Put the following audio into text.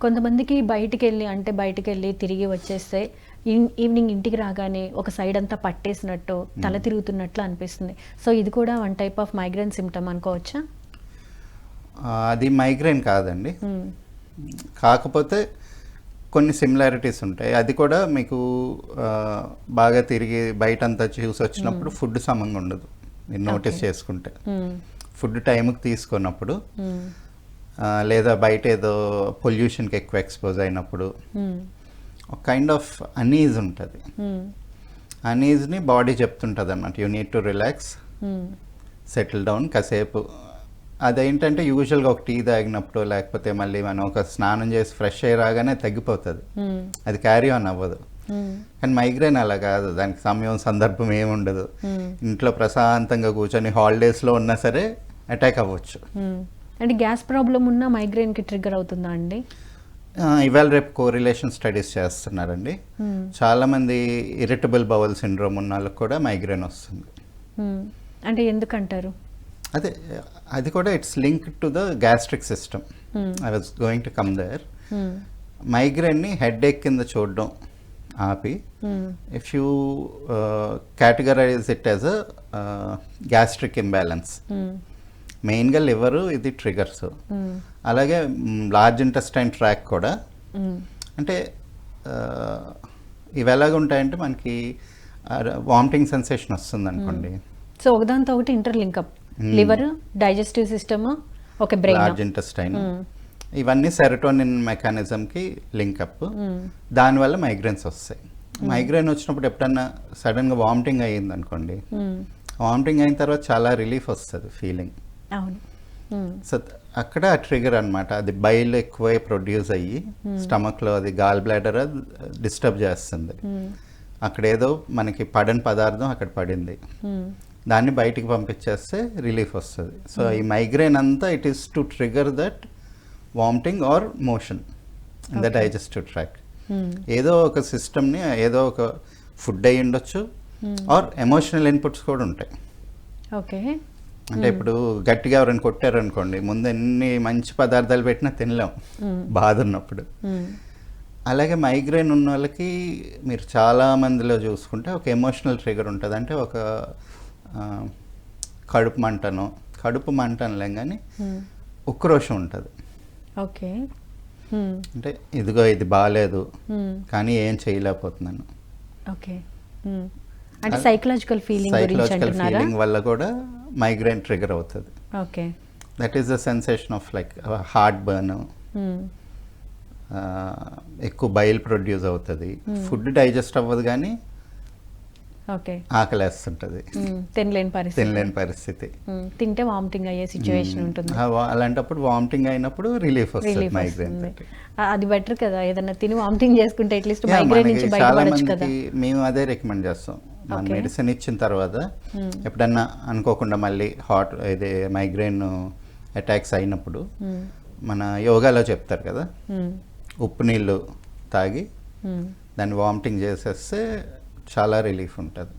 కొంతమందికి బయటికి వెళ్ళి అంటే బయటికి వెళ్ళి తిరిగి వచ్చేస్తే ఈవ్- ఈవినింగ్ ఇంటికి రాగానే ఒక సైడ్ అంతా పట్టేసినట్టు తల తిరుగుతున్నట్లు అనిపిస్తుంది. సో ఇది కూడా one type of migraine symptom అనుకోవచ్చా? అది మైగ్రేన్ కాదండి. కాకపోతే కొన్ని సిమిలారిటీస్ ఉంటాయి. అది కూడా మీకు బాగా తిరిగి బయట అంతా చూసి వచ్చినప్పుడు ఫుడ్ సమంగా ఉండదు. మీరు నోటీస్. చేసుకుంటే. ఫుడ్ టైంకి తీసుకున్నప్పుడు లేదా బయట ఏదో పొల్యూషన్కి ఎక్కువ ఎక్స్పోజ్ అయినప్పుడు. ఒక కైండ్ ఆఫ్ అనీజ్ ఉంటుంది. అనీజ్ని బాడీ చెప్తుంటుంది అన్నమాట you need to relax. Settle down కాసేపు అదేంటంటే యూజువల్గా ఒక టీ తాగినప్పుడు లేకపోతే మళ్ళీ మనం ఒక స్నానం చేసి ఫ్రెష్ అయ్యి రాగానే తగ్గిపోతుంది. అది క్యారీ ఆన్ అవ్వదు. కానీ మైగ్రేన్ అలా కాదు దానికి సమయం సందర్భం ఏమి ఉండదు మ్మ్. ఇంట్లో ప్రశాంతంగా కూర్చొని హాలిడేస్లో ఉన్నా సరే అటాక్ అవ్వచ్చు. అంటే గ్యాస్ ప్రాబ్లం ఉన్న మైగ్రేన్కి ట్రిగ్గర్ అవుతుందా అండి ఇవాళ రేపు కోరిలేషన్ స్టడీస్ చేస్తున్నారండి. చాలామంది ఇరిటబుల్ బవల్ సిండ్రోమ్ ఉన్న వాళ్ళకి కూడా మైగ్రేన్ వస్తుంది. అంటే ఎందుకంటారు అదే అది కూడా it's link to the gastric system. I was going to come there. మైగ్రేన్ని headache కింద చూడడం ఆపి. If you categorise it as a gastric imbalance. మెయిన్గా లివరు ఇది ట్రిగర్స్ మ్మ్. అలాగే లార్జ్ ఇంటెస్టైన్ ట్రాక్ కూడా. మ్మ్. అంటే ఇవి ఎలాగ ఉంటాయంటే మనకి వామిటింగ్ సెన్సేషన్ వస్తుంది అనుకోండి సో ఒకదాంతో ఒకటి interlink up Hmm. Liver digestive system ఒక బ్రెయిన్ లార్జ్ ఇంటెస్టైన్ ఇవన్నీ సెరటోనిన్ మెకానిజంకి లింకప్ దానివల్ల మైగ్రేన్స్ వస్తాయి. మైగ్రేన్ వచ్చినప్పుడు ఎప్పుడన్నా సడన్గా వామిటింగ్ అయ్యింది అనుకోండి వామిటింగ్ అయిన తర్వాత చాలా రిలీఫ్ వస్తుంది ఫీలింగ్ అవును. సో అక్కడ ట్రిగర్ అన్నమాట అది బైల్ ఎక్కువ ప్రొడ్యూస్ అయ్యి స్టమక్లో అది గాల్ బ్లాడర్ డిస్టర్బ్ చేస్తుంది. అక్కడ ఏదో మనకి పడని పదార్థం అక్కడ పడింది. దాన్ని బయటికి పంపించేస్తే రిలీఫ్ వస్తుంది సో ఈ మైగ్రేన్ అంతా it is to trigger that vomiting or motion in the. Digestive track. ఏదో ఒక సిస్టమ్ని ఏదో ఒక ఫుడ్ అయి ఉండొచ్చు. ఆర్ ఎమోషనల్ ఇన్పుట్స్ కూడా ఉంటాయి ఓకే అంటే ఇప్పుడు గట్టిగా ఎవరైనా కొట్టారనుకోండి ముందు ఎన్ని మంచి పదార్థాలు పెట్టినా తినలేం. బాధ ఉన్నప్పుడు. అలాగే మైగ్రేన్ ఉన్న వాళ్ళకి మీరు చాలా మందిలో చూసుకుంటే ఒక ఎమోషనల్ ట్రిగర్ ఉంటుంది అంటే ఒక కడుపు మంటను కడుపు మంట అనలేం కానీ. ఉక్రోషం ఉంటుంది ఓకే. అంటే ఇదిగో ఇది బాగాలేదు. కానీ ఏం చేయలేకపోతున్నాను ఓకే. అంటే సైకలాజికల్ ఫీలింగ్ గురించి సైకలాజికల్ ఫీలింగ్ వల్ల కూడా మైగ్రేన్ ట్రిగర్ అవుతుంది. Okay. That is the sensation of like heartburn. ఎక్కువ బయల్ ప్రొడ్యూస్ అవుతుంది. Hmm. ఫుడ్ డైజెస్ట్ అవ్వదు కానీ ఓకే. ఆకలేస్తుంటుంది. మ్మ్. తినలేని పరిస్థితి. తినలేని పరిస్థితి. మ్మ్. తింటే వామిటింగ్ అయ్యే సిచ్యువేషన్ ఉంటుంది. ఆ వా- అలాంటప్పుడు వామిటింగ్ అయినప్పుడు రిలీఫ్ వస్తుంది మైగ్రేన్ అది బెటర్ కదా. ఏదైనా తిని వామిటింగ్ చేసుకుంటే అట్లీస్ట్ మైగ్రేన్ నుంచి బయటపడచ్చు కదా. మేము అదే రికమెండ్ చేస్తాం. మన. మెడిసిన్ ఇచ్చిన తర్వాత Hmm. ఎప్పుడన్నా అనుకోకుండా మళ్ళీ హాట్ ఇది మైగ్రేన్ అటాక్స్ అయినప్పుడు మ్మ్. మన యోగాలో చెప్తారు కదా మ్మ్. ఉప్పు నీళ్ళు తాగి. దాన్ని వామిటింగ్ చేసేస్తే చాలా రిలీఫ్ ఉంటుంది.